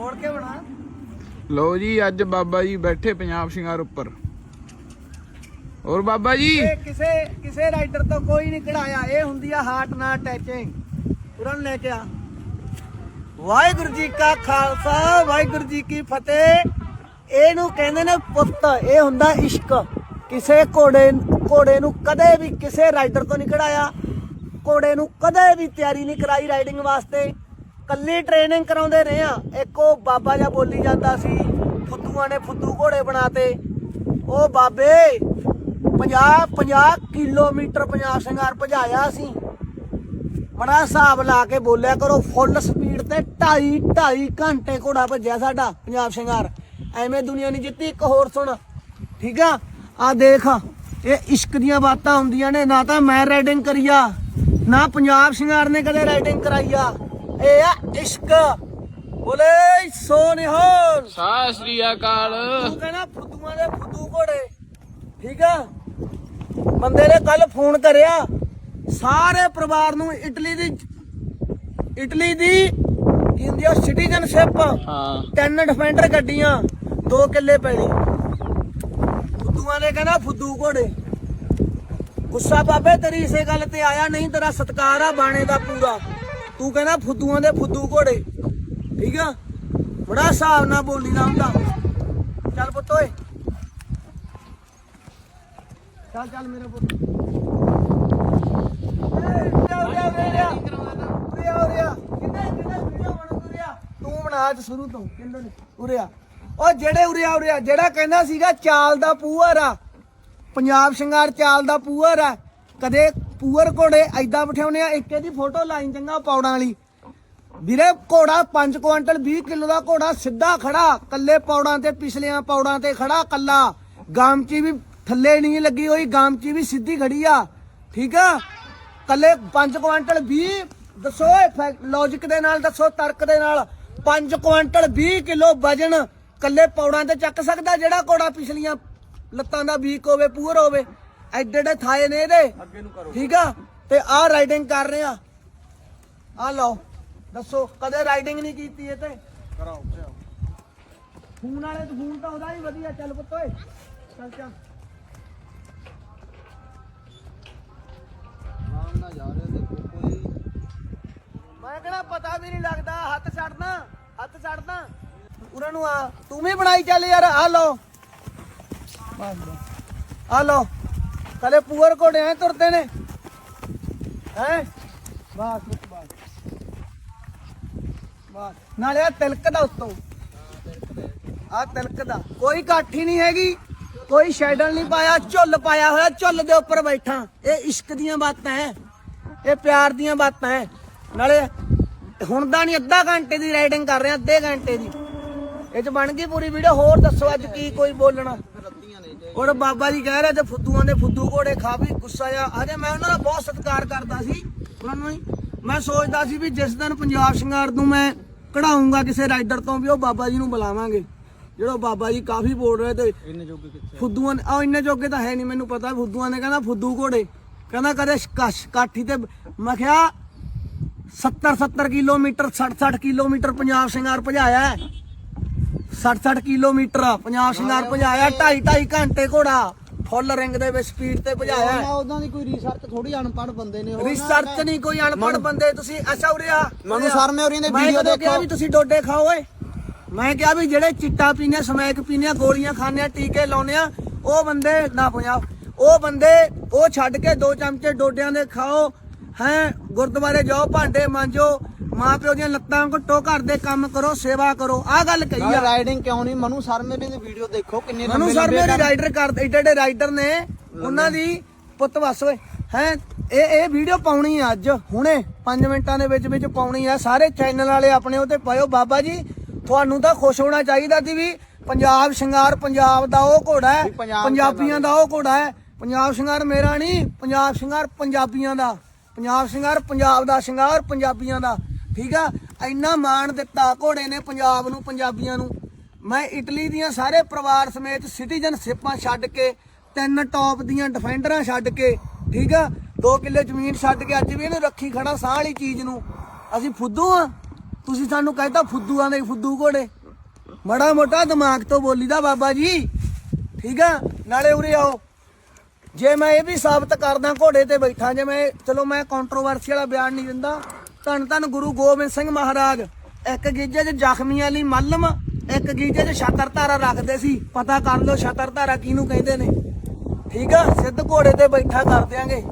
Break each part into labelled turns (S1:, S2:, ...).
S1: ਮੋੜ ਕੇ ਬਣਾ
S2: ਲੋ ਜੀ ਅੱਜ ਬਾਬਾ ਜੀ ਬੈਠੇ ਪੰਜਾਬ ਸ਼ਿੰਗਾਰ ਉੱਪਰ। ਹੋਰ ਬਾਬਾ ਜੀ?
S1: ਕਿਸੇ ਕਿਸੇ ਰਾਈਡਰ ਤੋਂ ਕੋਈ ਨਹੀਂ ਕਢਾਇਆ। ਇਹ ਹੁੰਦੀ ਆ ਹਾਰਟ ਨਾਲ ਅਟੈਚਿੰਗ ਤੁਰਨ ਲੈ ਕੇ ਆ। ਵਾਹਿਗੁਰੂ ਜੀ ਕਾ ਖਾਲਸਾ ਵਾਹਿਗੁਰੂ ਜੀ ਕੀ ਫਤਿਹ। ਇਹਨੂੰ ਕਹਿੰਦੇ ਨੇ ਪੁੱਤ। ਇਹ ਹੁੰਦਾ ਇਸ਼ਕ। ਕਿਸੇ ਘੋੜੇ ਘੋੜੇ ਨੂੰ ਕਦੇ ਵੀ ਕਿਸੇ ਰਾਈਡਰ ਤੋਂ ਨਹੀਂ ਕਢਾਇਆ। ਘੋੜੇ ਨੂੰ ਕਦੇ ਵੀ ਤਿਆਰੀ ਨਹੀਂ ਕਰਾਈ ਰਾਈਡਿੰਗ ਵਾਸਤੇ। ਕੱਲੀ ਟ੍ਰੇਨਿੰਗ ਕਰਾਉਂਦੇ ਰਹੇ ਆ ਇੱਕ ਉਹ ਬਾਬਾ ਜਿਹਾ ਬੋਲੀ ਜਾਂਦਾ ਸੀ, ਫੁੱਦੂਆਂ ਨੇ ਫੁੱਦੂ ਘੋੜੇ ਬਣਾਤੇ। ਉਹ ਬਾਬੇ 50 50 ਕਿਲੋਮੀਟਰ ਪੰਜਾਬ ਸ਼ਿੰਗਾਰ ਭਜਾਇਆ ਸੀ। ਬੜਾ ਹਿਸਾਬ ਲਾ ਕੇ ਬੋਲਿਆ ਕਰੋ ਫੁੱਲ ਸਪੀਡ ਤੇ 2.5 2.5 ਘੰਟੇ ਘੋੜਾ ਭੱਜਿਆ ਸਾਡਾ ਪੰਜਾਬ ਸ਼ਿੰਗਾਰ। ਐਵੇਂ ਦੁਨੀਆ ਨਹੀਂ ਜਿੱਤੀ। ਇੱਕ ਹੋਰ ਸੁਣ। ਠੀਕ ਆ? ਆ ਦੇਖ, ਇਹ ਇਸ਼ਕ ਦੀਆਂ ਬਾਤਾਂ ਹੁੰਦੀਆਂ ਨੇ। ਨਾ ਤਾਂ ਮੈਂ ਰਾਈਡਿੰਗ ਕਰੀਆ ਨਾ ਪੰਜਾਬ ਸ਼ਿੰਗਾਰ ਨੇ ਕਦੇ ਰਾਈਡਿੰਗ ਕਰਾਈਆ ਇਹ ਆ ਇਸ਼ਕ। ਬੋਲੇ ਸੋ ਨਿਹਾਲ।
S2: ਸਤਿ ਸ੍ਰੀ ਅਕਾਲ।
S1: ਤੂੰ ਕਹਿੰਦਾ ਫੁੱਦੂਆਂ ਦੇ ਫੁੱਦੂ ਘੋੜੇ। ਠੀਕ ਆ? ਬੰਦੇ ਨੇ ਕੱਲ ਫੋਨ ਕਰਿਆ ਸਾਰੇ ਪਰਿਵਾਰ ਨੂੰ ਇਟਲੀ ਦੀ ਇਟਲੀ ਦੀ ਕੀ ਹੁੰਦੀ ਆ ਸਿਟੀਜ਼ਨਸ਼ਿਪ।
S2: ਹਾਂ।
S1: ਤਿੰਨ ਡਿਫੈਂਡਰ ਗੱਡੀਆਂ ਦੋ ਕਿੱਲੇ ਪੈਣੀ ਫੁੱਦੂਆਂ ਨੇ ਕਹਿੰਦਾ ਫੁੱਦੂ ਘੋੜੇ। ਗੁੱਸਾ ਬਾਬੇ ਤੇਰੀ ਇਸੇ ਗੱਲ ਤੇ ਆਇਆ ਨਹੀਂ ਤੇਰਾ ਸਤਕਾਰ ਆ ਬਾਣੇ ਦਾ ਪੂਰਾ। ਤੂੰ ਕਹਿੰਦਾ ਫੁੱਦੂਆਂ ਦੇ ਫੁੱਦੂ ਘੋੜੇ। ਠੀਕ ਆ? ਬੜਾ ਹਿਸਾਬ ਨਾਲ ਬੋਲੀ ਦਾ ਹੁੰਦਾ। ਚੱਲ ਪੁੱਤ ਓਏ। ਚੱਲ ਚੱਲ ਮੇਰੇ ਪੁੱਤ। ਤੂੰ ਬਣਾ ਅੱਜ ਸ਼ੁਰੂ ਤੋਂ ਕਿੰਨੇ ਨੇ। ਉਰਿਆ ਉਹ ਜਿਹੜੇ ਉਰਿਆ ਉਰਿਆ ਜਿਹੜਾ ਕਹਿੰਦਾ ਸੀਗਾ ਚਾਲ ਦਾ ਪੂਅਰ ਆ। ਪੰਜਾਬ ਸ਼ਿੰਗਾਰ ਚਾਲ ਦਾ ਪੂਅਰ ਆ। ਕਦੇ ਪੂਅਰ ਘੋੜੇ ਐਦਾਂ ਬਿਠਾਉਨੇ ਆ, ਇੱਕ ਇਹਦੀ ਫੋਟੋ ਲਾਈਨ ਚੰਗਾ ਪੌੜਾਂ ਵਾਲੀ। ਵੀਰੇ, ਘੋੜਾ 5 ਕੁਆਂਟਲ 20 ਕਿਲੋ ਦਾ ਘੋੜਾ ਸਿੱਧਾ ਖੜਾ ਕੱਲੇ ਪੌੜਾਂ ਤੇ, ਪਿਛਲੀਆਂ ਪੌੜਾਂ ਤੇ ਖੜਾ ਕੱਲਾ ਗਾਮਚੀ ਵੀ ਥੱਲੇ ਨਹੀਂ ਲੱਗੀ ਹੋਈ, ਗਾਮਚੀ ਵੀ ਸਿੱਧੀ ਖੜੀ ਆ। ਠੀਕ ਆ? ਕੱਲੇ 5 ਕੁਆਂਟਲ 20 ਦੱਸੋ ਲੌਜੀਕ ਦੇ ਨਾਲ ਦੱਸੋ, ਤਰਕ ਦੇ ਨਾਲ। 5 ਕੁਇੰਟਲ 20 ਕਿਲੋ ਵਜਨ ਕੱਲੇ ਪੌੜਾਂ ਤੇ ਚੱਕ ਸਕਦਾ ਜਿਹੜਾ ਘੋੜਾ ਪਿਛਲੀਆਂ ਲੱਤਾਂ ਦਾ ਵੀਕ ਹੋਵੇ, ਪੂਰ ਹੋਵੇ? ਐਡੇ ਐਡੇ ਥਾਏ ਨੇ ਇਹਦੇ। ਠੀਕ ਆ? ਤੇ ਆਹ ਰਾਈਡਿੰਗ ਕਰ ਰਹੇ ਆ। ਆ ਲਓ। ਦੱਸੋ ਕਦੇ ਰਾਈਡਿੰਗ ਨਹੀਂ ਕੀਤੀ ਇਹ ਤੇ? ਕਰਾਓ ਫੋਨ ਵਾਲੇ ਤੇ ਫੋਨ ਤਾਂ ਉਹਦਾ ਹੀ ਵਧੀਆ ਚੱਲ ਪੁੱਤ ਓਏ। ਚੱਲ ਚੱਲ। ਮੈਂ ਕਿਹੜਾ ਪਤਾ ਵੀ ਨਹੀਂ ਲੱਗਦਾ ਹੱਥ ਛੱਡਦਾ ਹੱਥ ਛੱਡਦਾ। ਉਹਨਾਂ ਨੂੰ ਆ ਤੂੰ ਵੀ ਬਣਾਈ ਚੱਲ ਯਾਰ ਆ ਲਓ। ਆ ਲਓ। ਕਲੇ ਪੂਰ ਘੋੜੇ ਐ ਤੁਰਦੇ ਨੇ। ਹੈ? ਬਸ ਪੁੱਤ, ਬਸ। ਨਾਲੇ ਆ ਤਿਲਕ ਦਾ ਉੱਤੋਂ। ਆ ਤਿਲਕ ਦਾ। ਕੋਈ ਕਾਠੀ ਨਹੀਂ ਹੈਗੀ। ਕੋਈ ਸ਼ੈਡਲ ਨਹੀਂ ਪਾਇਆ। ਝੁੱਲ ਪਾਇਆ ਹੋਇਆ। ਝੁੱਲ ਦੇ ਉੱਪਰ ਬੈਠਾ। ਇਹ ਇਸ਼ਕ ਦੀਆਂ ਬਾਤਾਂ ਹੈ ਇਹ ਪਿਆਰ ਦੀਆਂ ਬਾਤਾਂ ਹੈ ਨਾਲੇ ਹੁਣ ਦਾ ਨਹੀਂ ਅੱਧਾ ਘੰਟੇ ਦੀ ਰਾਈਡਿੰਗ ਕਰ ਰਹੇ ਆ ਅੱਧੇ ਘੰਟੇ ਦੀ। ਇਹ ਚ ਬਣ ਗਈ ਪੂਰੀ ਵੀਡੀਓ ਹੋਰ ਦੱਸੋ ਅੱਜ ਕੀ ਕੋਈ ਬੋਲਣਾ? ਹੁਣ ਬਾਬਾ ਜੀ ਕਹਿ ਰਹੇ ਤੇ ਫੁੱਦੂਆਂ ਦੇ ਫੁੱਦੂ ਘੋੜੇ ਖਾ ਵੀ ਗੁੱਸਾ ਆ। ਅਜੇ ਮੈਂ ਉਹਨਾਂ ਦਾ ਬਹੁਤ ਸਤਿਕਾਰ ਕਰਦਾ ਸੀ ਉਹਨਾਂ ਨੂੰ ਹੀ ਮੈਂ ਸੋਚਦਾ ਸੀ ਵੀ ਜਿਸ ਦਿਨ ਪੰਜਾਬ ਸ਼ਿੰਗਾਰ ਨੂੰ ਮੈਂ ਕਢਾਉਂਗਾ ਕਿਸੇ ਰਾਈਡਰ ਤੋਂ ਵੀ ਉਹ ਬਾਬਾ ਜੀ ਨੂੰ ਬੁਲਾਵਾਂਗੇ। ਜਿਹੜਾ ਬਾਬਾ ਜੀ ਕਾਫੀ ਬੋਲ ਰਹੇ ਤੇ ਇੰਨੇ ਜੋਗੇ ਕਿੱਥੇ ਫੁੱਦੂਆਂ ਆ ਇੰਨੇ ਜੋਗੇ ਤਾਂ ਹੈ ਨਹੀਂ ਮੈਨੂੰ ਪਤਾ ਫੁੱਦੂਆਂ ਨੇ ਕਹਿੰਦਾ ਫੁੱਦੂ ਘੋੜੇ। ਕਹਿੰਦਾ ਕਦੇ ਕਾਠੀ ਤੇ ਮੈਂ ਕਿਹਾ 70 70 ਕਿਲੋਮੀਟਰ 60 60 ਕਿਲੋਮੀਟਰ ਪੰਜਾਬ ਸ਼ਿੰਗਾਰ ਭਜਾਇਆ ਹੈ 60 60 ਕਿਲੋਮੀਟਰ ਪੰਜਾਬ ਸ਼ਿੰਗਾਰ ਭਜਾਇਆ 2.5 2.5 ਘੰਟੇ ਘੋੜਾ। ਫੁੱਲ ਰਿੰਗ ਦੇ ਵਿੱਚ ਸਪੀਡ ਤੇ ਭਜਾਇਆ।
S3: ਉਦਾਂ ਦੀ ਕੋਈ ਰਿਸਰਚ ਥੋੜੀ ਅਨਪੜ੍ਹ ਬੰਦੇ ਨੇ
S1: ਰਿਸਰਚ ਨਹੀਂ ਕੋਈ ਅਨਪੜ੍ਹ ਬੰਦੇ ਤੁਸੀਂ ਅੱਛਾ ਉਰਿਆ
S3: ਮਨੂ ਸ਼ਰਮੇ ਹੋਰੀਆਂ ਦੇ
S1: ਮੈਂ
S3: ਵੀਡੀਓ ਦੇਖੋ।
S1: ਵੀ ਤੁਸੀਂ ਡੋਡੇ ਖਾਓ ਓਏ ਮੈਂ ਕਿਹਾ ਵੀ ਜਿਹੜੇ ਚਿੱਟਾ ਪੀਨੇ ਸਮੈਕ ਪੀਨੇ ਗੋਲੀਆਂ ਖਾਣੇ ਟੀਕੇ ਲਾਉਨੇ ਆ ਉਹ ਬੰਦੇ ਨਾ ਪੰਜਾਬ ਉਹ ਬੰਦੇ ਉਹ ਛੱਡ ਕੇ ਦੋ ਚਮਚੇ ਡੋਡਿਆਂ ਦੇ ਖਾਓ ਹੈ ਗੁਰਦੁਆਰੇ ਜਾਓ ਭਾਂਡੇ ਮਾਂਜੋ ਮਾਂ ਪਿਓ ਦੀਆਂ ਲੱਤਾਂ ਘੁੱਟੋ ਘਰ ਦੇ ਕੰਮ ਕਰੋ ਸੇਵਾ ਕਰੋ। ਆਹ ਗੱਲ ਕਹੀ ਆ।
S3: ਰਾਈਡਿੰਗ ਕਿਉਂ ਨਹੀਂ? ਮਨੂ ਸ਼ਰਮੇ ਦੀ ਵੀਡੀਓ ਦੇਖੋ ਕਿੰਨੇ
S1: ਮਨੂ ਸਰ ਮੇਰੇ ਰਾਈਡਰ ਕਰ ਏਡੇ ਏਡੇ ਰਾਈਡਰ ਨੇ। ਉਹਨਾਂ ਦੀ ਪੁੱਤ ਵਸ ਓਏ। ਹੈ ਇਹ ਇਹ ਵੀਡੀਓ ਪਾਉਣੀ ਆ ਅੱਜ। ਹੁਣੇ 5 ਮਿੰਟਾਂ ਦੇ ਵਿੱਚ ਵਿੱਚ ਪਾਉਣੀ ਆ। ਸਾਰੇ ਚੈਨਲ ਵਾਲੇ ਆਪਣੇ ਉਹਤੇ ਪਾਇਓ। ਬਾਬਾ ਜੀ ਤੁਹਾਨੂੰ ਤਾਂ ਖੁਸ਼ ਹੋਣਾ ਚਾਹੀਦਾ ਸੀ ਵੀ ਪੰਜਾਬ ਸ਼ਿੰਗਾਰ ਪੰਜਾਬ ਦਾ ਉਹ ਘੋੜਾ ਹੈ। ਪੰਜਾਬੀਆਂ ਦਾ ਉਹ ਘੋੜਾ ਹੈ। ਪੰਜਾਬ ਸ਼ਿੰਗਾਰ ਮੇਰਾ ਨਹੀਂ ਪੰਜਾਬ ਸ਼ਿੰਗਾਰ ਪੰਜਾਬੀਆਂ ਦਾ। ਪੰਜਾਬ ਸ਼ਿੰਗਾਰ ਪੰਜਾਬ ਦਾ ਸ਼ਿੰਗਾਰ ਪੰਜਾਬੀਆਂ ਦਾ। ਠੀਕ ਆ? ਇੰਨਾ ਮਾਣ ਦਿੱਤਾ ਘੋੜੇ ਨੇ ਪੰਜਾਬ ਨੂੰ, ਪੰਜਾਬੀਆਂ ਨੂੰ। ਮੈਂ ਇਟਲੀ ਦੀਆਂ ਸਾਰੇ ਪਰਿਵਾਰ ਸਮੇਤ ਸਿਟੀਜ਼ਨਸ਼ਿਪਾਂ ਛੱਡ ਕੇ, ਤਿੰਨ ਟੌਪ ਦੀਆਂ ਡਿਫੈਂਡਰਾਂ ਛੱਡ ਕੇ, ਠੀਕ ਆ? 2 ਕਿੱਲੇ ਜ਼ਮੀਨ ਛੱਡ ਕੇ ਅੱਜ ਵੀ ਇਹਨੂੰ ਰੱਖੀ ਖੜਾ ਸਾਹ ਵਾਲੀ ਚੀਜ਼ ਨੂੰ। ਅਸੀਂ ਫੁੱਦੂ ਆ। ਤੁਸੀਂ ਸਾਨੂੰ ਕਹਿੰਦਾ ਫੁੱਦੂਆਂ ਦੇ ਫੁੱਦੂ ਘੋੜੇ। ਮੜਾ ਮੋਟਾ ਦਿਮਾਗ ਤੋਂ ਬੋਲੀਦਾ ਬਾਬਾ ਜੀ। ਠੀਕ ਆ? ਨਾਲੇ ਉਰੇ ਆਓ। ਜੇ ਮੈਂ ਇਹ ਵੀ ਸਾਬਤ ਕਰਦਾ ਘੋੜੇ ਤੇ ਬੈਠਾ, ਜੇ ਮੈਂ ਚਲੋ ਮੈਂ ਕੰਟਰੋਵਰਸੀ ਵਾਲਾ ਬਿਆਨ ਨਹੀਂ ਦਿੰਦਾ। ਧੰਨ ਧੰਨ ਗੁਰੂ ਗੋਬਿੰਦ ਸਿੰਘ ਮਹਾਰਾਜ। ਇੱਕ ਗੀਜੇ 'ਚ ਜ਼ਖਮੀਆਂ ਲਈ ਮੱਲਮ, ਇੱਕ ਗੀਜੇ 'ਚ ਛਤਰ ਧਾਰਾ ਰੱਖਦੇ ਸੀ। ਪਤਾ ਕਰ ਲਓ ਛਤਰ ਧਾਰਾ ਕਿਹਨੂੰ ਕਹਿੰਦੇ ਨੇ। ਠੀਕ ਆ, ਸਿੱਧ ਘੋੜੇ ਤੇ ਬੈਠਾ ਕਰ ਦਿਆਂਗੇ।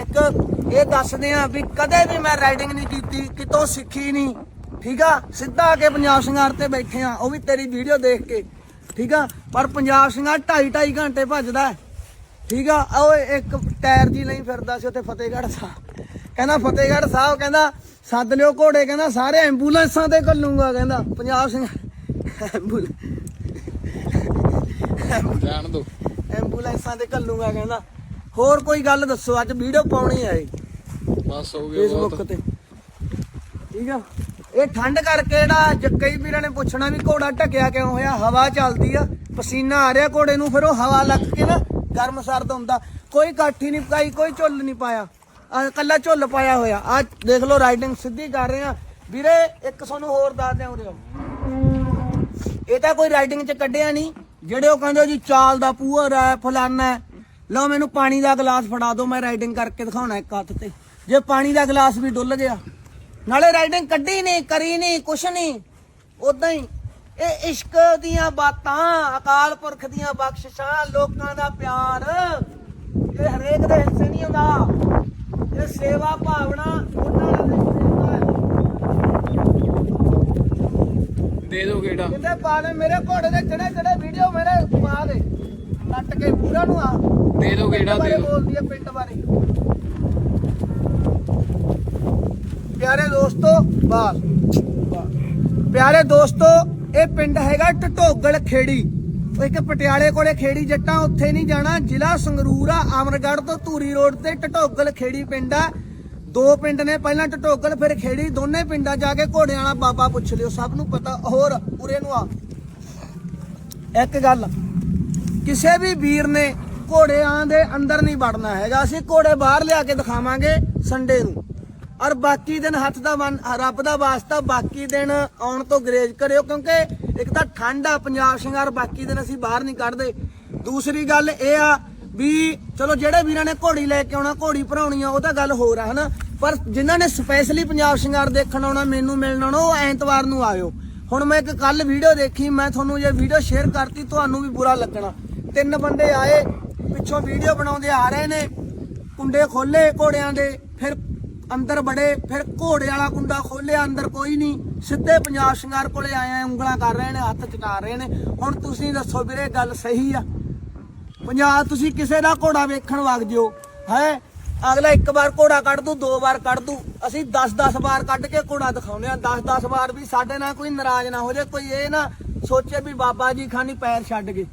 S1: ਇੱਕ ਇਹ ਦੱਸਦੇ ਆ ਵੀ ਕਦੇ ਵੀ ਮੈਂ ਰਾਈਡਿੰਗ ਨਹੀਂ ਕੀਤੀ, ਕਿਤੋਂ ਸਿੱਖੀ ਨਹੀਂ। ਠੀਕ ਆ, ਸਿੱਧਾ ਆ ਕੇ ਪੰਜਾਬ ਸ਼ਿੰਗਾਰ ਤੇ ਬੈਠੇ ਆ, ਉਹ ਵੀ ਤੇਰੀ ਵੀਡੀਓ ਦੇਖ ਕੇ। ਠੀਕ ਆ, ਪਰ ਪੰਜਾਬ ਸ਼ਿੰਗਾਰ 2.5 2.5 ਘੰਟੇ ਭੱਜਦਾ ਹੈ। ਠੀਕ ਆ? ਓਏ ਇੱਕ ਟਾਇਰ ਜੀ ਲਈ ਫਿਰਦਾ ਸੀ ਉੱਥੇ ਫਤਿਹਗੜ੍ਹ ਸਾਹਿਬ। ਕਹਿੰਦਾ ਫਤਿਹਗੜ੍ਹ ਸਾਹਿਬ ਕਹਿੰਦਾ ਸੱਦ ਲਿਓ ਘੋੜੇ ਕਹਿੰਦਾ ਸਾਰੇ ਐਂਬੂਲੈਂਸਾਂ ਤੇ ਘੱਲੂਗਾ ਕਹਿੰਦਾ ਪੰਜਾਬ ਸਿੰਘ। ਐਂਬੂਲ
S2: ਜਾਣ ਦੋ।
S1: ਐਂਬੂਲੈਂਸਾਂ ਤੇ ਘੱਲੂਗਾ ਕਹਿੰਦਾ। ਹੋਰ ਕੋਈ ਗੱਲ ਦੱਸੋ ਅੱਜ ਵੀਡੀਓ ਪਾਉਣੀ ਆਏ
S2: ਬਸ ਹੋ ਗਿਆ
S1: ਫੇਸਬੁੱਕ ਤੇ। ਠੀਕ ਆ? ਇਹ ਠੰਡ ਕਰਕੇ ਜਿਹੜਾ ਕਈ ਵੀਰਾਂ ਨੇ ਪੁੱਛਣਾ ਵੀ ਘੋੜਾ ਢਕਿਆ ਕਿਉਂ ਹੋਇਆ? ਹਵਾ ਚੱਲਦੀ ਆ ਪਸੀਨਾ ਆ ਰਿਹਾ ਘੋੜੇ ਨੂੰ ਫਿਰ ਉਹ ਹਵਾ ਲੱਗ ਕੇ ਨਾ ਗਰਮ ਸਰਦ ਹੁੰਦਾ। ਕੋਈ ਕਾਠੀ ਨਹੀਂ ਪਾਈ, ਕੋਈ ਝੁੱਲ ਨਹੀਂ ਪਾਇਆ। ਆ ਕੱਲਾ ਝੁੱਲ ਪਾਇਆ ਹੋਇਆ। ਆ ਦੇਖ ਲਓ ਰਾਈਡਿੰਗ ਸਿੱਧੀ ਕਰ ਰਹੇ ਆ। ਵੀਰੇ, ਇੱਕ ਤੁਹਾਨੂੰ ਹੋਰ ਦੱਸ ਦਿਆਂ ਉਰੇ ਆਓ। ਇਹ ਤਾਂ ਕੋਈ ਰਾਈਡਿੰਗ ਚ ਕੱਢਿਆ ਨਹੀਂ। ਜਿਹੜੇ ਉਹ ਕਹਿੰਦੇ ਜੀ, ਚਾਲ ਦਾ ਪੂਰ ਹੈ ਫਲਾਨਾ ਲਓ, ਮੈਨੂੰ ਪਾਣੀ ਦਾ ਗਲਾਸ ਫੜਾ ਦਿਓ, ਮੈਂ ਰਾਈਡਿੰਗ ਕਰਕੇ ਦਿਖਾਉਣਾ ਇੱਕ ਹੱਥ ਤੇ। ਜੇ ਪਾਣੀ ਦਾ ਗਲਾਸ ਵੀ ਡੁੱਲ ਗਿਆ। ਨਾਲੇ ਰਾਈਡਿੰਗ ਕੱਢੀ ਨਹੀਂ, ਕਰੀ ਨਹੀਂ, ਕੁਛ ਨਹੀਂ। ਉਦਾਂ ਹੀ ਇਹ ਇਸ਼ਕ ਦੀਆਂ ਬਾਤਾਂ ਅਕਾਲ ਪੁਰਖ ਦੀਆਂ ਬਖਸ਼ਿਸ਼ਾਂ ਲੋਕਾਂ ਦਾ ਪਿਆਰ। ਇਹ ਹਰੇਕ ਦੇ ਹਿੱਸੇ ਨਹੀਂ ਹੁੰਦਾ। ਇਹ ਸੇਵਾ ਭਾਵਨਾ ਉਹਨਾਂ ਦੇ ਹਿੱਸੇ ਹੁੰਦਾ ਹੈ।
S2: ਦੇ ਦੋ ਗੇੜਾ।
S1: ਕਿਤੇ ਪਾ ਲੈ ਮੇਰੇ ਘੋੜੇ ਦੇ ਜਿਹੜੇ ਜਿਹੜੇ ਵੀਡੀਓ ਮੇਰੇ ਪਾ ਦੇ। ਕੱਟ ਕੇ ਪੂਰਾ ਨੂੰ ਆ।
S2: ਦੇ ਦੋ ਗੇੜਾ ਦੋ
S1: ਬੋਲਦੀ ਹੈ ਪਿੰਡ ਬਾਰੇ। ਪਿਆਰੇ ਦੋਸਤੋ ਬਾਸ ਪਿਆਰੇ ਦੋਸਤੋ ਇਹ ਪਿੰਡ ਹੈਗਾ ਟਟੋਗਲ ਖੇੜੀ। ਇੱਕ ਪਟਿਆਲੇ ਕੋਲੇ ਖੇੜੀ ਜੱਟਾਂ ਉੱਥੇ ਨਹੀਂ ਜਾਣਾ। ਜ਼ਿਲ੍ਹਾ ਸੰਗਰੂਰ ਆ, ਅਮਰਗੜ੍ਹ ਤੋਂ ਧੂਰੀ ਰੋਡ ਤੇ ਟਟੋਗਲ ਖੇੜੀ ਪਿੰਡ ਆ। ਦੋ ਪਿੰਡ ਨੇ, ਪਹਿਲਾਂ ਟਟੋਗਲ, ਫਿਰ ਖੇੜੀ। ਦੋਨੇ ਪਿੰਡਾਂ ਜਾ ਕੇ ਘੋੜਿਆਂ ਵਾਲਾ ਬਾਬਾ ਪੁੱਛ ਲਿਓ। ਸਭ ਨੂੰ ਪਤਾ, ਹੋਰ ਉਰੇ ਨੂੰ ਆ। ਇੱਕ ਗੱਲ, ਕਿਸੇ ਵੀ ਵੀਰ ਨੇ ਘੋੜਿਆਂ ਦੇ ਅੰਦਰ ਨਹੀਂ ਵੜਨਾ ਹੈਗਾ। ਅਸੀਂ ਘੋੜੇ ਬਾਹਰ ਲਿਆ ਕੇ ਦਿਖਾਵਾਂਗੇ ਸੰਡੇ ਨੂੰ। ਔਰ ਬਾਕੀ ਦਿਨ ਹੱਥ ਦਾ ਵਨ, ਰੱਬ ਦਾ ਵਾਸਤਾ, ਬਾਕੀ ਦਿਨ ਆਉਣ ਤੋਂ ਗਰੇਜ ਕਰਿਓ, ਕਿਉਂਕਿ ਇੱਕ ਤਾਂ ਠੰਡ ਆ, ਪੰਜਾਬ ਸ਼ਿੰਗਾਰ, ਬਾਕੀ ਦਿਨ ਅਸੀਂ ਬਾਹਰ ਨਹੀਂ ਕੱਢਦੇ। ਦੂਸਰੀ ਗੱਲ ਇਹ ਆ ਵੀ ਚਲੋ ਜਿਹੜੇ ਵੀਰਾਂ ਨੇ ਘੋੜੀ ਲੈ ਕੇ ਆਉਣਾ, ਘੋੜੀ ਭਰਾਉਣੀ ਆ, ਉਹ ਤਾਂ ਗੱਲ ਹੋਰ ਆ, ਹਨਾ? ਪਰ ਜਿਨ੍ਹਾਂ ਨੇ ਸਪੈਸ਼ਲੀ ਪੰਜਾਬ ਸ਼ਿੰਗਾਰ ਦੇਖਣ ਆਉਣਾ, ਮੈਨੂੰ ਮਿਲਣ ਆਉਣਾ, ਉਹ ਐਤਵਾਰ ਨੂੰ ਆਇਓ। ਹੁਣ ਮੈਂ ਇੱਕ ਕੱਲ ਵੀਡੀਓ ਦੇਖੀ, ਮੈਂ ਤੁਹਾਨੂੰ ਇਹ ਵੀਡੀਓ ਸ਼ੇਅਰ ਕਰਤੀ, ਤੁਹਾਨੂੰ ਵੀ ਬੁਰਾ ਲੱਗਣਾ। ਤਿੰਨ ਬੰਦੇ ਆਏ, ਪਿੱਛੋਂ ਵੀਡੀਓ ਬਣਾਉਂਦੇ ਆ ਰਹੇ ਨੇ, ਕੁੰਡੇ ਖੋਲੇ ਘੋੜਿਆਂ ਦੇ, ਫਿਰ ਅੰਦਰ ਬੜੇ, ਫਿਰ ਘੋੜੇ ਵਾਲਾ ਕੁੰਡਾ ਖੋਲਿਆ ਅੰਦਰ ਕੋਈ ਨਹੀਂ। ਸਿੱਧੇ ਪੰਜਾਬ ਸ਼ਿੰਗਾਰ ਕੋਲੇ ਆਏ ਆ, ਉਂਗਲਾਂ ਕਰ ਰਹੇ ਨੇ, ਹੱਥ ਚਟਾ ਰਹੇ ਨੇ। ਹੁਣ ਤੁਸੀਂ ਦੱਸੋ ਵੀਰੇ, ਗੱਲ ਸਹੀ ਆ? ਪੰਜਾਬ ਤੁਸੀਂ ਕਿਸੇ ਦਾ ਘੋੜਾ ਵੇਖਣ ਵਗ ਜਿਓ, ਹੈ? ਅਗਲਾ ਇੱਕ ਵਾਰ ਘੋੜਾ ਕੱਢ ਦੂ, ਦੋ ਵਾਰ ਕੱਢ ਦੂ। ਅਸੀਂ 10-10 ਵਾਰ ਕੱਢ ਕੇ ਘੋੜਾ ਦਿਖਾਉਂਦੇ ਆ। 10-10 ਵਾਰ ਵੀ ਸਾਡੇ ਨਾਲ ਕੋਈ ਨਾਰਾਜ਼ ਨਾ ਹੋ ਜਾਏ, ਕੋਈ ਇਹ ਨਾ ਸੋਚੇ ਵੀ ਬਾਬਾ ਜੀ ਖਾਨੀ ਪੈਰ ਛੱਡ ਗਏ।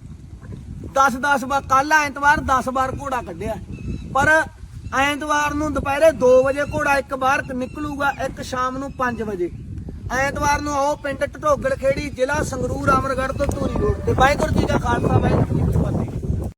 S1: 10-10 ਵਾਰ ਕੱਲ ਐਤਵਾਰ 10 ਵਾਰ ਘੋੜਾ ਕੱਢਿਆ। ਪਰ ਐਤਵਾਰ ਨੂੰ ਦੁਪਹਿਰੇ 2 ਵਜੇ ਘੋੜਾ ਇੱਕ ਬਾਹਰ ਨਿਕਲੂਗਾ ਇੱਕ ਸ਼ਾਮ ਨੂੰ 5 ਵਜੇ। ਐਤਵਾਰ ਨੂੰ ਆਓ ਪਿੰਡ ਢਟੋਗੜ ਖੇੜੀ ਜ਼ਿਲ੍ਹਾ ਸੰਗਰੂਰ, ਅਮਰਗੜ੍ਹ ਤੋਂ ਧੂਰੀ ਰੋਡ ਤੇ। ਵਾਹਿਗੁਰੂ ਜੀ ਦਾ ਖਾਲਸਾ, ਵਾਹਿਗੁਰੂ ਜੀ